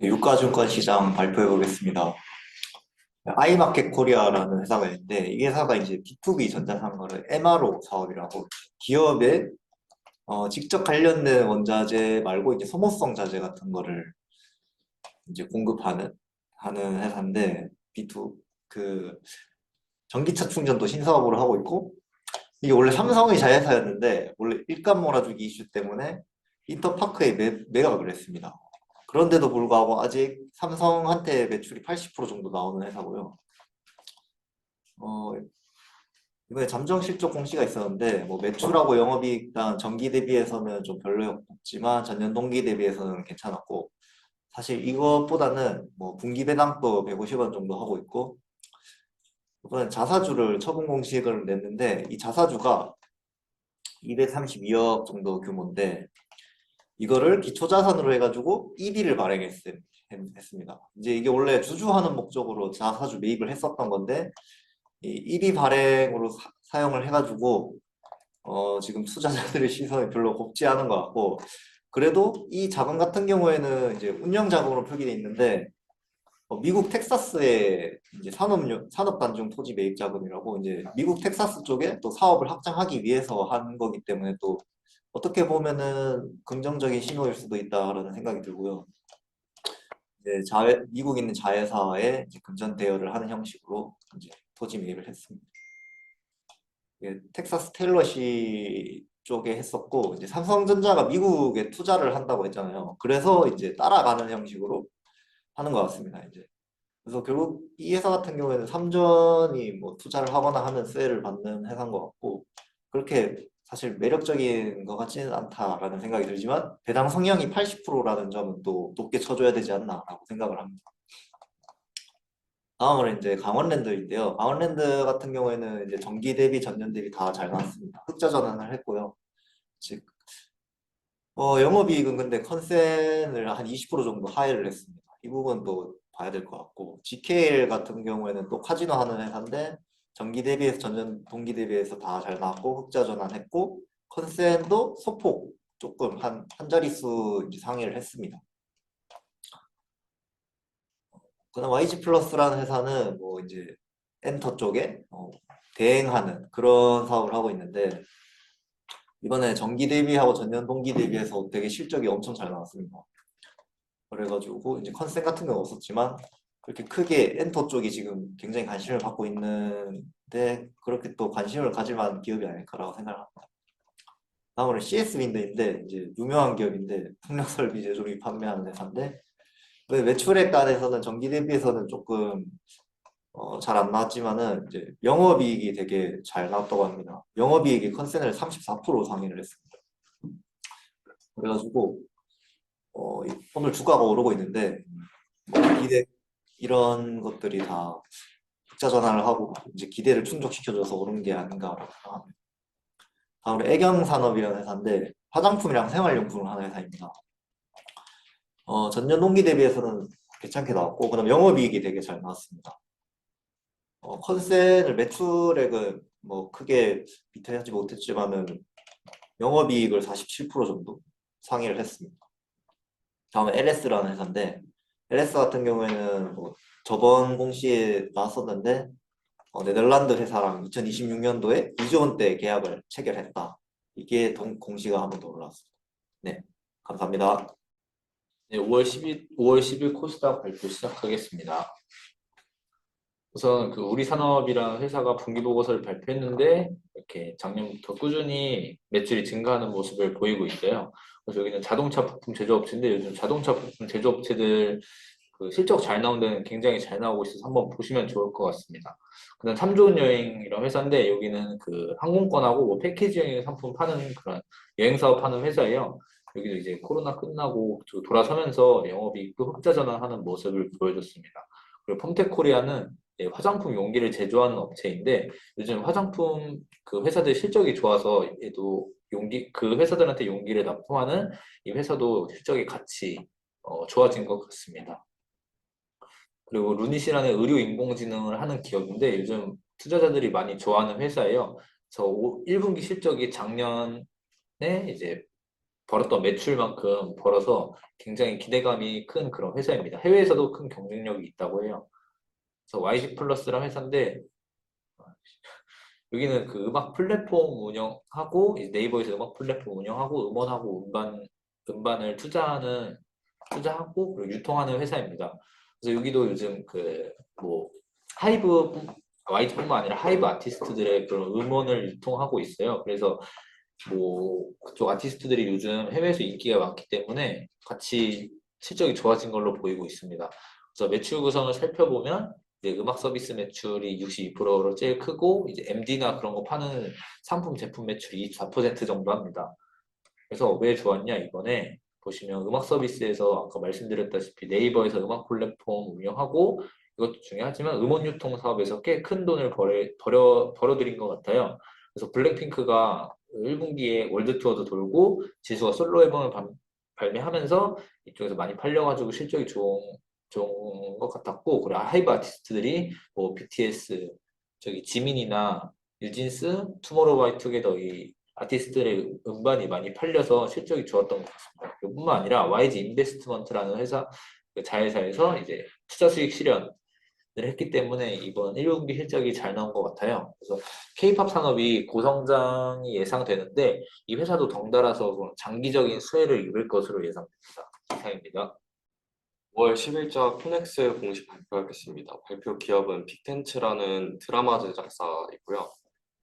유가증권 시장 발표해 보겠습니다. 아이마켓 코리아라는 회사가 있는데 이 회사가 이제 B2B 전자상거래 MRO 사업이라고 기업에 어, 직접 관련된 원자재 말고 이제 소모성 자재 같은 거를 이제 공급하는 하는 회사인데 B2 그 전기차 충전도 신사업으로 하고 있고 이게 원래 삼성의 자회사였는데 원래 일감 몰아주기 이슈 때문에 인터파크에 매, 매각을 했습니다. 그런데도 불구하고 아직 삼성한테 매출이 80% 정도 나오는 회사고요. 어, 이번에 잠정 실적 공시가 있었는데 뭐 매출하고 영업이익 단 전기 대비해서는 좀 별로였지만 전년 동기 대비해서는 괜찮았고 사실 이것보다는 뭐 분기 배당도 150원 정도 하고 있고 이번에 자사주를 처분 공시를 냈는데 이 자사주가 232억 정도 규모인데 이거를 기초자산으로 해가지고 EB를 발행했습니다. 이제 이게 원래 주주하는 목적으로 자사주 매입을 했었던 건데 이 EB 발행으로 사, 용을 해가지고 어, 지금 투자자들의 시선이 별로 곱지 않은 것 같고 그래도 이 자금 같은 경우에는 이제 운영 자금으로 표기돼 있는데 어, 미국 텍사스의 이제 산업 산업 단중 토지 매입 자금이라고 이제 미국 텍사스 쪽에 또 사업을 확장하기 위해서 한 거기 때문에 또 어떻게 보면은 긍정적인 신호일 수도 있다라는 생각이 들고요. 이제 자회, 미국 있는 자회사에 금전 대여를 하는 형식으로 이제 토지 매입을 했습니다. 이게 텍사스 테일러시 쪽에 했었고 이제 삼성전자가 미국에 투자를 한다고 했잖아요. 그래서 이제 따라가는 형식으로 하는 것 같습니다. 이제 그래서 결국 이 회사 같은 경우에는 삼전이 뭐 투자를 하거나 하면 세를 받는 회사인 것 같고 그렇게 사실 매력적인 것 같지는 않다라는 생각이 들지만 배당 성향이 80%라는 점은 또 높게 쳐줘야 되지 않나라고 생각을 합니다. 다음으로 이제 강원랜드인데요. 강원랜드 같은 경우에는 이제 전기 대비 전년 대비 다 잘 나왔습니다. 흑자 전환을 했고요. 즉, 어, 영업이익은 근데 컨센을 한 20% 정도 하회를 했습니다. 이 부분도 봐야 될 것 같고 GKL 같은 경우에는 또 카지노 하는 회사인데 전기 대비해서 전년 동기 대비해서 다 잘 나왔고 흑자 전환했고 컨센도 소폭 조금 한, 한 자릿수 상회를 했습니다. 그다음 YG 플러스라는 회사는 뭐 이제 엔터 쪽에 어, 대행하는 그런 사업을 하고 있는데 이번에 전기 대비하고 전년 동기 대비해서 되게 실적이 엄청 잘 나왔습니다. 그래가지고 이제 컨센 같은 건 없었지만 그렇게 크게 엔터 쪽이 지금 굉장히 관심을 받고 있는데 그렇게 또 관심을 가질 만한 기업이 아닐까라고 생각합니다. 다음으로 CS 윈드인데 이제 유명한 기업인데 풍력 설비 제조기 판매하는 회사인데 왜 매출액 단에서는 전기 대비해서는 조금 어, 잘 안 나왔지만은 이제 영업이익이 되게 잘 나왔다고 합니다. 영업이익이 컨센을 34% 상회를 했습니다. 그래가지고 어, 이- 오늘 주가가 오르고 있는데 뭐 기대 이런 것들이 다 흑자 전환을 하고 이제 기대를 충족시켜줘서 오른 게 아닌가라고 생각합니다. 다음으로 애경산업이라는 회사인데 화장품이랑 생활용품을 하는 회사입니다. 어, 전년 동기 대비해서는 괜찮게 나왔고 그다음 영업이익이 되게 잘 나왔습니다. 어, 컨센을 매출액은 뭐 크게 비트하지 못했지만은 영업이익을 47% 정도 상회를 했습니다. 다음에 LS라는 회사인데 LS 같은 경우에는 뭐 저번 공시에 나왔었는데 어, 네덜란드 회사랑 2026년도에 2조 원대 계약을 체결했다. 이게 동, 공시가 한 번 더 올라왔습니다. 네, 감사합니다. 네, 5월 10일, 5월 10일 코스닥 발표 시작하겠습니다. 우선 그 우리 산업이라는 회사가 분기 보고서를 발표했는데 이렇게 작년부터 꾸준히 매출이 증가하는 모습을 보이고 있어요. 그래서 여기는 자동차 부품 제조업체인데 요즘 자동차 부품 제조업체들 그 실적 잘 나온 데는 굉장히 잘 나오고 있어서 한번 보시면 좋을 것 같습니다. 그다음 참 좋은 여행이라는 회사인데 여기는 그 항공권하고 뭐 패키지 여행 상품 파는 그런 여행 사업 하는 회사예요. 여기도 이제 코로나 끝나고 저 돌아서면서 영업이익도 흑자 전환하는 모습을 보여줬습니다. 그리고 폼텍코리아는 예, 화장품 용기를 제조하는 업체인데 요즘 화장품 그 회사들 실적이 좋아서 얘도 용기 그 회사들한테 용기를 납품하는 이 회사도 실적이 같이 어, 좋아진 것 같습니다. 그리고 루닛이라는 의료 인공지능을 하는 기업인데 요즘 투자자들이 많이 좋아하는 회사예요. 그래서 1분기 실적이 작년에 이제 벌었던 매출만큼 벌어서 굉장히 기대감이 큰 그런 회사입니다. 해외에서도 큰 경쟁력이 있다고 해요. 그래서 YG 플러스랑 회사인데 여기는 그 음악 플랫폼 운영하고 네이버에서 음악 플랫폼 운영하고 음원하고 음반 음반을 투자하는 투자하고 그리고 유통하는 회사입니다. 그래서 여기도 요즘 그 뭐 하이브 YG뿐만 아니라 하이브 아티스트들의 그런 음원을 유통하고 있어요. 그래서 뭐 그쪽 아티스트들이 요즘 해외에서 인기가 많기 때문에 같이 실적이 좋아진 걸로 보이고 있습니다. 그래서 매출 구성을 살펴보면 이제 음악 서비스 매출이 62%로 제일 크고 이제 MD나 그런 거 파는 상품 제품 매출이 24% 정도 합니다. 그래서 왜 좋았냐 이번에 보시면 음악 서비스에서 아까 말씀드렸다시피 네이버에서 음악 플랫폼 운영하고 이것도 중요하지만 음원 유통 사업에서 꽤 큰 돈을 벌여, 벌여, 벌어들인 것 같아요. 그래서 블랙핑크가 1분기에 월드 투어도 돌고 지수가 솔로 앨범을 발- 발매하면서 이쪽에서 많이 팔려가지고 실적이 좋은 좋은 것 같았고 그리고 하이브 아티스트들이 뭐 BTS 저기 지민이나 뉴진스 투모로우바이투게더 이 아티스트들의 음반이 많이 팔려서 실적이 좋았던 것 같습니다. 뿐만 아니라 YG 인베스트먼트라는 회사 그 자회사에서 이제 투자 수익 실현을 했기 때문에 이번 1분기 실적이 잘 나온 것 같아요. 그래서 K-팝 산업이 고성장이 예상되는데 이 회사도 덩달아서 장기적인 수혜를 입을 것으로 예상됩니다. 이상입니다. 5월 10일자 코넥스 공식 발표하겠습니다. 발표 기업은 빅텐츠라는 드라마 제작사이고요.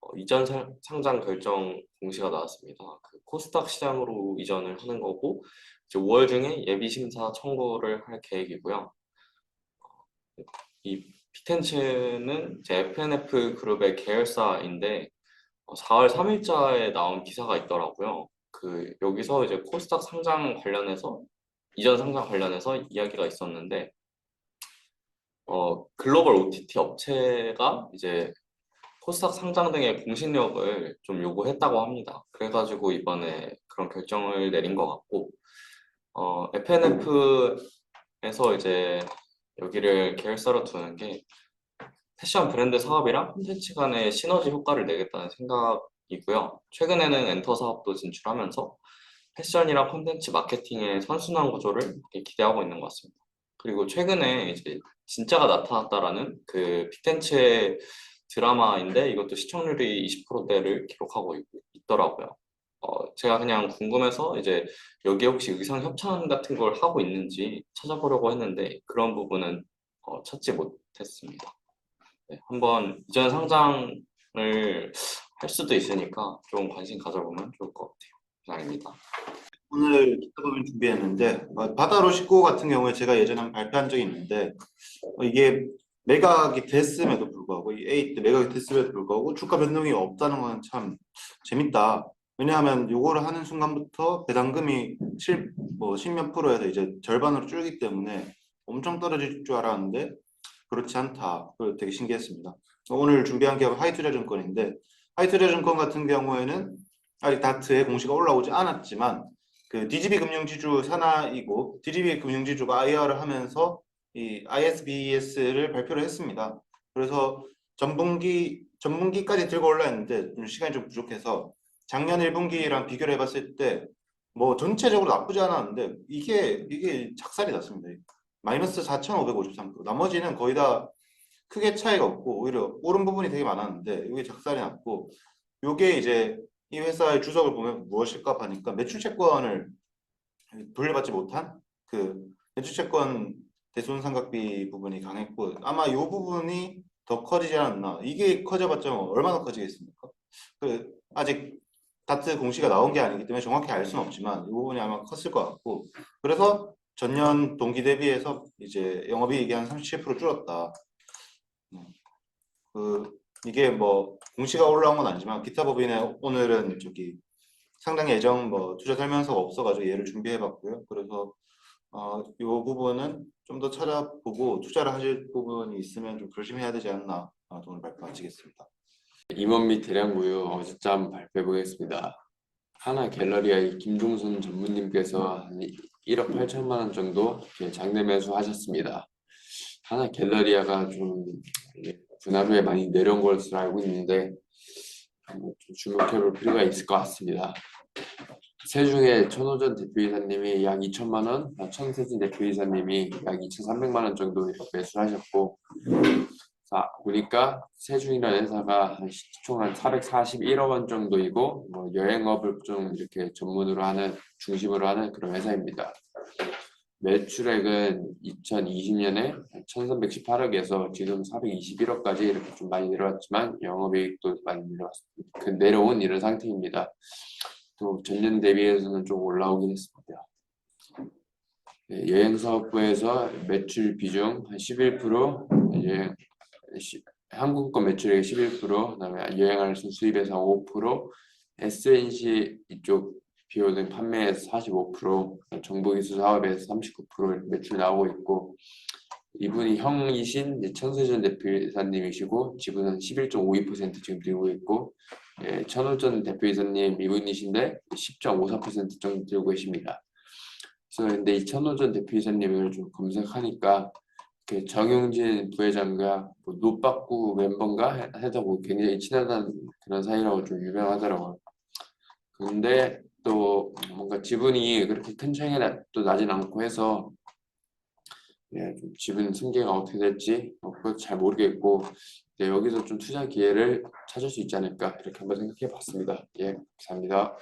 어, 이전 상, 상장 결정 공시가 나왔습니다. 그 코스닥 시장으로 이전을 하는 거고 이제 5월 중에 예비 심사 청구를 할 계획이고요. 어, 이 빅텐츠는 이제 FNF 그룹의 계열사인데 어, 4월 3일자에 나온 기사가 있더라고요. 그 여기서 이제 코스닥 상장 관련해서 이전 상장 관련해서 이야기가 있었는데 어, 글로벌 OTT 업체가 이제 코스닥 상장 등의 공신력을 좀 요구했다고 합니다. 그래가지고 이번에 그런 결정을 내린 것 같고 어, FNF에서 이제 여기를 계열사로 두는 게 패션 브랜드 사업이랑 콘텐츠 간의 시너지 효과를 내겠다는 생각이고요. 최근에는 엔터 사업도 진출하면서 패션이랑 콘텐츠 마케팅의 선순환 구조를 기대하고 있는 것 같습니다. 그리고 최근에 이제 진짜가 나타났다라는 그 빅텐츠의 드라마인데 이것도 시청률이 20%대를 기록하고 있, 있더라고요. 어, 제가 그냥 궁금해서 이제 여기에 혹시 의상 협찬 같은 걸 하고 있는지 찾아보려고 했는데 그런 부분은 어, 찾지 못했습니다. 네, 한번 이전 상장을 할 수도 있으니까 좀 관심 가져보면 좋을 것 같아요. 이상입니다. 오늘 기타법인 준비했는데 어, 바다로 식구 같은 경우에 제가 예전에 발표한 적이 있는데 어, 이게 매각이 됐음에도 불구하고 이 A 때 매각이 됐음에도 불구하고 주가 변동이 없다는 건 참 재밌다. 왜냐하면 요거를 하는 순간부터 배당금이 7, 뭐 10몇 프로에서 이제 절반으로 줄기 때문에 엄청 떨어질 줄 알았는데 그렇지 않다. 그거 되게 신기했습니다. 오늘 준비한 기업은 하이투자증권인데 하이투자증권 같은 경우에는 아직 다트에 공시가 올라오지 않았지만 그 DGB 금융지주 산하이고 DGB 금융지주가 IR을 하면서 이 ISBS를 발표를 했습니다. 그래서 전분기 전분기까지 들고 올라왔는데 좀 시간이 좀 부족해서 작년 1분기랑 비교를 해봤을 때 뭐 전체적으로 나쁘지 않았는데 이게 이게 작살이 났습니다. 마이너스 4,553%. 나머지는 거의 다 크게 차이가 없고 오히려 오른 부분이 되게 많았는데 이게 작살이 났고 요게 이제 이 회사의 주석을 보면 무엇일까 하니까 매출 채권을 돌려받지 못한 그 매출 채권 대손 삼각비 부분이 강했고 아마 이 부분이 더 커지지 않았나 이게 커져봤자 뭐 얼마나 커지겠습니까? 그 아직 다트 공시가 나온 게 아니기 때문에 정확히 알 수는 없지만 이 부분이 아마 컸을 것 같고 그래서 전년 동기 대비해서 이제 영업이익이 한 37% 줄었다. 음, 그 이게 뭐 공시가 올라온 건 아니지만 기타 법인에 오늘은 저기 상당 예정 뭐 투자 설명서가 없어가지고 얘를 준비해봤고요. 그래서 어, 이 부분은 좀 더 찾아보고 투자를 하실 부분이 있으면 좀 조심해야 되지 않나 아, 오늘 발표 마치겠습니다. 임원 및 대량구요 어제짬 발표해 보겠습니다. 하나 갤러리아의 김종순 전무님께서 한 1억 8천만 원 정도 장내 매수하셨습니다. 하나 갤러리아가 좀 분할 후에 많이 내려온 것으로 알고 있는데 좀 주목해 볼 필요가 있을 것 같습니다. 세 중에 천호전 대표이사님이 약 2천만 원, 천세진 대표이사님이 약 2,300만 원 정도 이렇게 매수하셨고, 자 보니까 세중이라는 회사가 한 시총 한 441억 원 정도이고, 뭐 여행업을 좀 이렇게 전문으로 하는 중심으로 하는 그런 회사입니다. 매출액은 2020년에 1,318억에서 지금 421억까지 이렇게 좀 많이 내려왔지만 영업이익도 많이 내려왔습니다. 그 내려온 이런 상태입니다. 또 전년 대비해서는 좀 올라오긴 했습니다. 네, 여행 사업부에서 매출 비중 한 11%, 여행, 시- 한국권 매출액 11%, 그다음에 여행할 수 수입에서 5%, SNC 이쪽 비오는 판매에서 45%, 정보기술 사업에서 39% 이렇게 매출 나오고 있고 이분이 형이신 천세전 대표이사님이시고 지분은 11.52% 지금 들고 있고 예, 천호전 대표이사님 이분이신데 10.54% 정도 들고 계십니다. 그래서 근데 이 천호전 대표이사님을 좀 검색하니까 그 정용진 부회장과 뭐 노빠꾸 멤버인가 해- 해서 뭐 굉장히 친하다는 그런 사이라고 좀 유명하더라고요. 근데 또 뭔가 지분이 그렇게 큰 차이가 또 나진 않고 해서 예, 좀 지분 승계가 어떻게 될지 어, 그것 잘 모르겠고 네, 여기서 좀 투자 기회를 찾을 수 있지 않을까 이렇게 한번 생각해 봤습니다. 예, 감사합니다.